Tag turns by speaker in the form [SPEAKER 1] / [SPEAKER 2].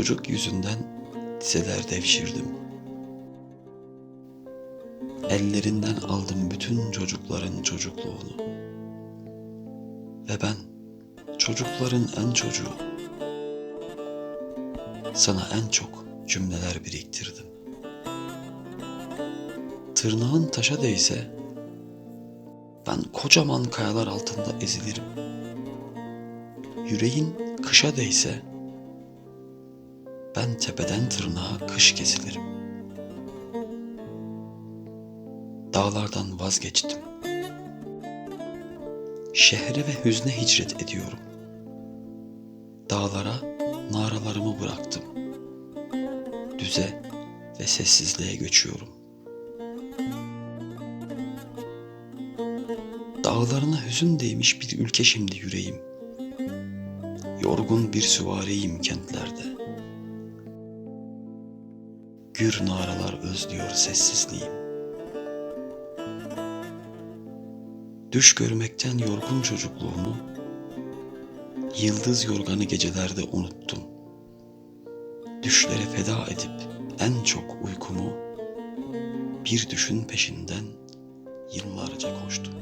[SPEAKER 1] çocuk yüzünden dizeler devşirdim. Ellerinden aldım bütün çocukların çocukluğunu. Ve ben çocukların en çocuğu. Sana en çok cümleler biriktirdim. Tırnağın taşa değse ben kocaman kayalar altında ezilirim. Yüreğin kışa değse ben tepeden tırnağa kış kesilirim. Dağlardan vazgeçtim. Şehre ve hüzne hicret ediyorum. Dağlara naralarımı bıraktım. Düze ve sessizliğe göçüyorum. Dağlarına hüzün değmiş bir ülke şimdi yüreğim. Yorgun bir süvariyim kentlerde. Gür naralar özlüyor sessizliğim. Düş görmekten yorgun çocukluğumu, yıldız yorganı gecelerde unuttum. Düşlere feda edip en çok uykumu, bir düşün peşinden yıllarca koştum.